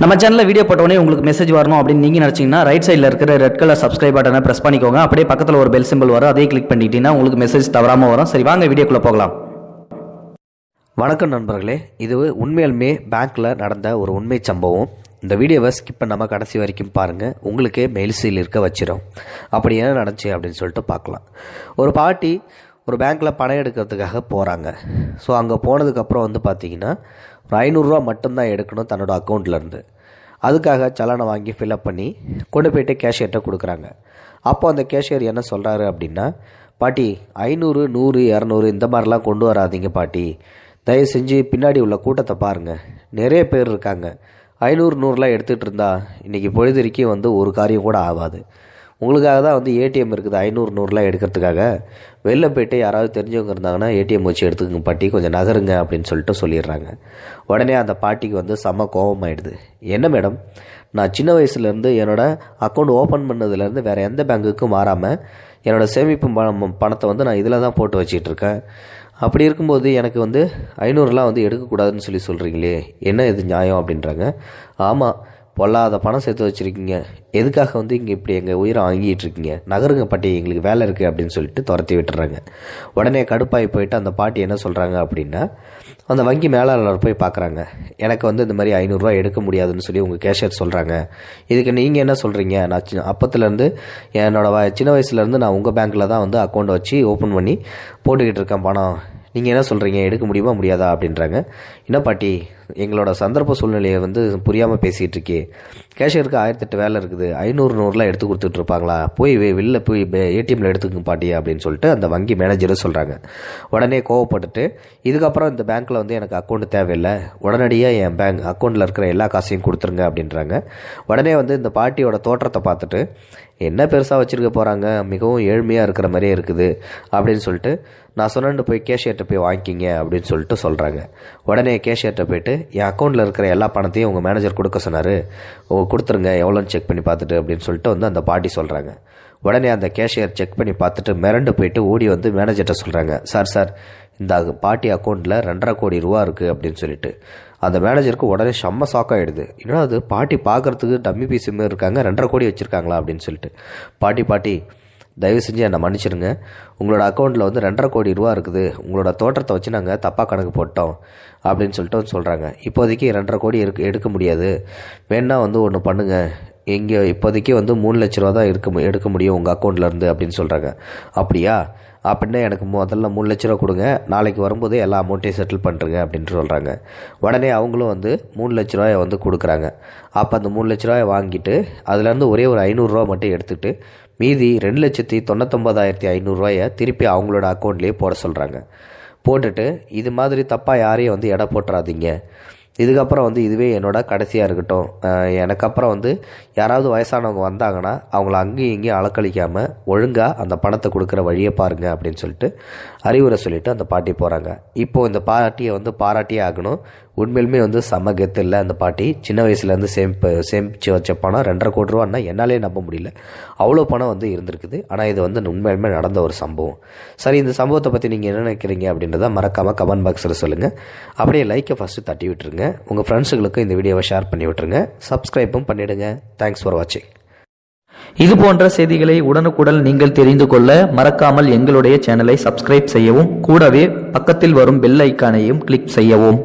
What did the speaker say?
நம்ம சேனலில் வீடியோ போட்டோடனே உங்களுக்கு மெசேஜ் வரணும் அப்படின்னு நீங்கள் நினச்சிங்கன்னா ரைட் சைடில் இருக்கிற ரெட் கலர் சப்ஸ்கிரைப் பட்டனை ப்ரெஸ் பண்ணிக்கோங்க. அப்படியே பக்கத்தில் ஒரு பெல் சிம்பிள் வரும். அதையும் கிளிக் பண்ணிட்டீங்கன்னா உங்களுக்கு மெசேஜ் தவறாமல் வரும். சரி வாங்க வீடியோக்குள்ளே போகலாம். வணக்கம் நண்பர்களே. இது உண்மையாலுமே பேங்க்கில் நடந்த ஒரு உண்மை சம்பவம். இந்த வீடியோவை ஸ்கிப் பண்ணாமல் கடைசி வரைக்கும் பாருங்கள் உங்களுக்கே மெயில்ஸில் இருக்க வச்சிடும் அப்படி என்ன நடந்துச்சு அப்படின்னு சொல்லிட்டு பார்க்கலாம். ஒரு பாட்டி ஒரு பேங்க்கில் பணம் எடுக்கிறதுக்காக போகிறாங்க ஸோ அங்கே போனதுக்கப்புறம் வந்து பார்த்தீங்கன்னா ஒரு ஐநூறுரூவா மட்டும்தான் எடுக்கணும் தன்னோட அக்கௌண்ட்லேருந்து அதுக்காக சலானை வாங்கி ஃபில்அப் பண்ணி கொண்டு போயிட்டு கேஷியர்கிட்ட கொடுக்குறாங்க. அப்போ அந்த கேஷியர் என்ன சொல்கிறாரு அப்படின்னா பாட்டி ஐநூறு நூறு இரநூறு இந்த மாதிரிலாம் கொண்டு வராதீங்க பாட்டி. தயவு செஞ்சு பின்னாடி உள்ள கூட்டத்தை பாருங்கள் நிறைய பேர் இருக்காங்க. ஐநூறு நூறுலாம் எடுத்துகிட்டு இருந்தால் இன்றைக்கி பொழுதுரிக்கி வந்து ஒரு காரியம் கூட ஆகாது. உங்களுக்காக தான் வந்து ஏடிஎம் இருக்குது ஐநூறு நூறுலாம் எடுக்கிறதுக்காக. வெளில போயிட்டு யாராவது தெரிஞ்சவங்க இருந்தாங்கன்னா ஏடிஎம் வச்சு எடுத்துக்கங்க பாட்டி கொஞ்சம் நகருங்க அப்படின்னு சொல்லிட்டு சொல்லிடுறாங்க. உடனே அந்த பாட்டிக்கு வந்து செம்ம கோபமாயிடுது. என்ன மேடம்? நான் சின்ன வயசுலேருந்து என்னோடய அக்கௌண்ட் ஓப்பன் பண்ணதுலேருந்து வேறு எந்த பேங்குக்கும் மாறாமல் என்னோடய சேமிப்பு பணம் பணத்தை வந்து நான் இதில் தான் போட்டு வச்சிட்டு இருக்கேன். அப்படி இருக்கும்போது எனக்கு வந்து ஐநூறுலாம் வந்து எடுக்கக்கூடாதுன்னு சொல்லி சொல்கிறீங்களே என்ன இது நியாயம் அப்படின்றாங்க. ஆமாம் பொல்லாத பணம் சேர்த்து வச்சுருக்கீங்க. எதுக்காக வந்து இங்கே இப்படி எங்கள் உயிரை வாங்கிட்டு இருக்கீங்க? நகருங்க பாட்டி எங்களுக்கு வேலை இருக்குது அப்படின்னு சொல்லிட்டு துரத்தி விட்டுறாங்க. உடனே கடுப்பாகி போயிட்டு அந்த பாட்டி என்ன சொல்கிறாங்க அப்படின்னா அந்த வங்கி மேலாளர் போய் பார்க்குறாங்க எனக்கு வந்து இந்த மாதிரி ஐநூறுரூவா எடுக்க முடியாதுன்னு சொல்லி உங்கள் கேஷியர் சொல்கிறாங்க இதுக்கு நீங்கள் என்ன சொல்கிறீங்க நான் சின்ன அப்பத்துலேருந்து என்னோட வ சின்ன வயசுலேருந்து நான் உங்கள் பேங்க்கில் தான் வந்து அக்கௌண்ட் வச்சு ஓப்பன் பண்ணி போட்டுக்கிட்டு இருக்கேன் பணம். நீங்கள் என்ன சொல்கிறீங்க எடுக்க முடியுமா? முடியாதா? அப்படின்றாங்க. என்ன பாட்டி? எங்களோட சந்தர்ப்ப சூழ்நிலையை வந்து புரியாமல் பேசிகிட்டு இருக்கே. கேஷியருக்கு ஆயிரத்தெட்டு வேலை இருக்குது. ஐநூறு நூறுலாம் எடுத்து கொடுத்துட்டு இருப்பாங்களா? போய் வெளில போய் ஏடிஎம்ல எடுத்துக்கங்க பாட்டி அப்படின்னு சொல்லிட்டு அந்த வங்கி மேனேஜரும் சொல்கிறாங்க உடனே கோவப்பட்டுட்டு இதுக்கப்புறம் இந்த பேங்க்கில் வந்து எனக்கு அக்கௌண்ட் தேவையில்லை. உடனடியாக என் பேங்க் அக்கௌண்ட்டில் இருக்கிற எல்லா காசையும் கொடுத்துருங்க அப்படின்றாங்க. உடனே வந்து இந்த பாட்டியோட தோற்றத்தை பார்த்துட்டு என்ன பெருசாக வச்சுருக்க போகிறாங்க மிகவும் ஏழ்மையாக இருக்கிற மாதிரியே இருக்குது அப்படின்னு சொல்லிட்டு நான் சொன்னேன்னு போய் கேஷியர்கிட்ட போய் வாங்கிக்கிங்க அப்படின்னு சொல்லிட்டு சொல்கிறாங்க உடனே கேஷியர்கிட்ட போயிட்டு என் அக்கௌண்ட்டில் இருக்கிற எல்லா பணத்தையும் உங்கள் மேனேஜர் கொடுக்க சொன்னார். ஓ கொடுத்துருங்க எவ்வளோன்னு செக் பண்ணி பார்த்துட்டு அப்படின்னு சொல்லிட்டு வந்து அந்த பாட்டி சொல்கிறாங்க உடனே அந்த கேஷியர் செக் பண்ணி பார்த்துட்டு மிரண்டு போயிட்டு ஓடி வந்து மேனேஜர்கிட்ட சொல்கிறாங்க சார் சார் இந்த பாட்டி அக்கௌண்ட்டில் ரெண்டரை கோடி ரூபா இருக்குது அப்படின்னு சொல்லிட்டு. அந்த மேனேஜருக்கு உடனே செம்ம ஷாக் ஆகிடுது அது பாட்டி பார்க்கறதுக்கு டம்மி பீஸ் இருக்காங்க ரெண்டரை கோடி வச்சுருக்காங்களா? அப்படின்னு சொல்லிட்டு. பாட்டி பாட்டி தயவு செஞ்சு என்னை மன்னிச்சிடுங்க உங்களோட அக்கௌண்ட்டில் வந்து ரெண்டரை கோடி ரூபா இருக்குது. உங்களோட தோற்றத்தை வச்சு நாங்கள் தப்பாக கணக்கு போட்டோம் அப்படின்னு சொல்லிட்டு வந்து சொல்கிறாங்க இப்போதைக்கு ரெண்டரை கோடி இருக்கு எடுக்க முடியாது. வேணால் வந்து ஒன்று பண்ணுங்கள் இங்கே இப்போதைக்கு வந்து மூணு லட்ச ரூபா தான் எடுக்க மு- எடுக்க முடியும் உங்கள் அக்கௌண்ட்லேருந்து அப்படின்னு சொல்கிறாங்க அப்படியா? அப்படின்னா எனக்கு முதல்ல மூணு லட்ச ரூபா கொடுங்க. நாளைக்கு வரும்போது எல்லா அமௌண்ட்டையும் செட்டில் பண்ணுறங்க அப்படின்ட்டு சொல்கிறாங்க உடனே அவங்களும் வந்து மூணு லட்ச ரூபாயை வந்து கொடுக்குறாங்க. அப்போ அந்த மூணு லட்ச ரூபாயை வாங்கிட்டு அதுலேருந்து ஒரே ஒரு ஐநூறுரூவா மட்டும் எடுத்துகிட்டு மீதி ரெண்டு லட்சத்தி தொண்ணூத்தொம்பதாயிரத்தி ஐநூறுரூவாயை திருப்பி அவங்களோட அக்கௌண்ட்லேயே போட சொல்கிறாங்க போட்டுட்டு இது மாதிரி தப்பாக யாரையும் வந்து எடை போட்டுறாதீங்க. இதுக்கப்புறம் வந்து இதுவே என்னோட கடைசியாக இருக்கட்டும். எனக்கப்புறம் எனக்கு அப்புறம் வந்து யாராவது வயசானவங்க வந்தாங்கன்னா அவங்கள அங்கேயும் இங்கேயும் அலக்கழிக்காமல் ஒழுங்காக அந்த பணத்தை கொடுக்குற வழியை பாருங்கள் அப்படின்னு சொல்லிட்டு அறிவுரை சொல்லிட்டு அந்த பாட்டி போகிறாங்க இப்போது இந்த பாட்டியை வந்து பாராட்டியே ஆகணும். உண்மையிலுமே வந்து செம கெத்து இல்லை அந்த பாட்டி. சின்ன வயசுலேருந்து சேமிப்பு சேமித்து வச்ச பணம் ரெண்டரை கோடி ரூபான்னா என்னாலே நம்ப முடியல. அவ்வளோ பணம் வந்து இருந்திருக்குது. ஆனால் இது வந்து உண்மையிலுமே நடந்த ஒரு சம்பவம். சரி இந்த சம்பவத்தை பற்றி நீங்கள் என்ன நினைக்கிறீங்க அப்படின்றத மறக்காமல் கமெண்ட் பாக்ஸில் சொல்லுங்கள் அப்படியே லைக்கை ஃபஸ்ட்டு தட்டி விட்டுருங்க. உங்கள் ஃப்ரெண்ட்ஸுகளுக்கும் இந்த வீடியோவை ஷேர் பண்ணி விட்டுருங்க. சப்ஸ்கிரைப்பும் பண்ணிவிடுங்க தேங்க்ஸ் ஃபார் வாட்சிங் இது போன்ற செய்திகளை உடனுக்குடன் நீங்கள் தெரிந்து கொள்ள மறக்காமல் எங்களுடைய சேனலை சப்ஸ்கிரைப் செய்யவும் கூடவே பக்கத்தில் வரும் பெல் ஐக்கானையும் கிளிக் செய்யவும்.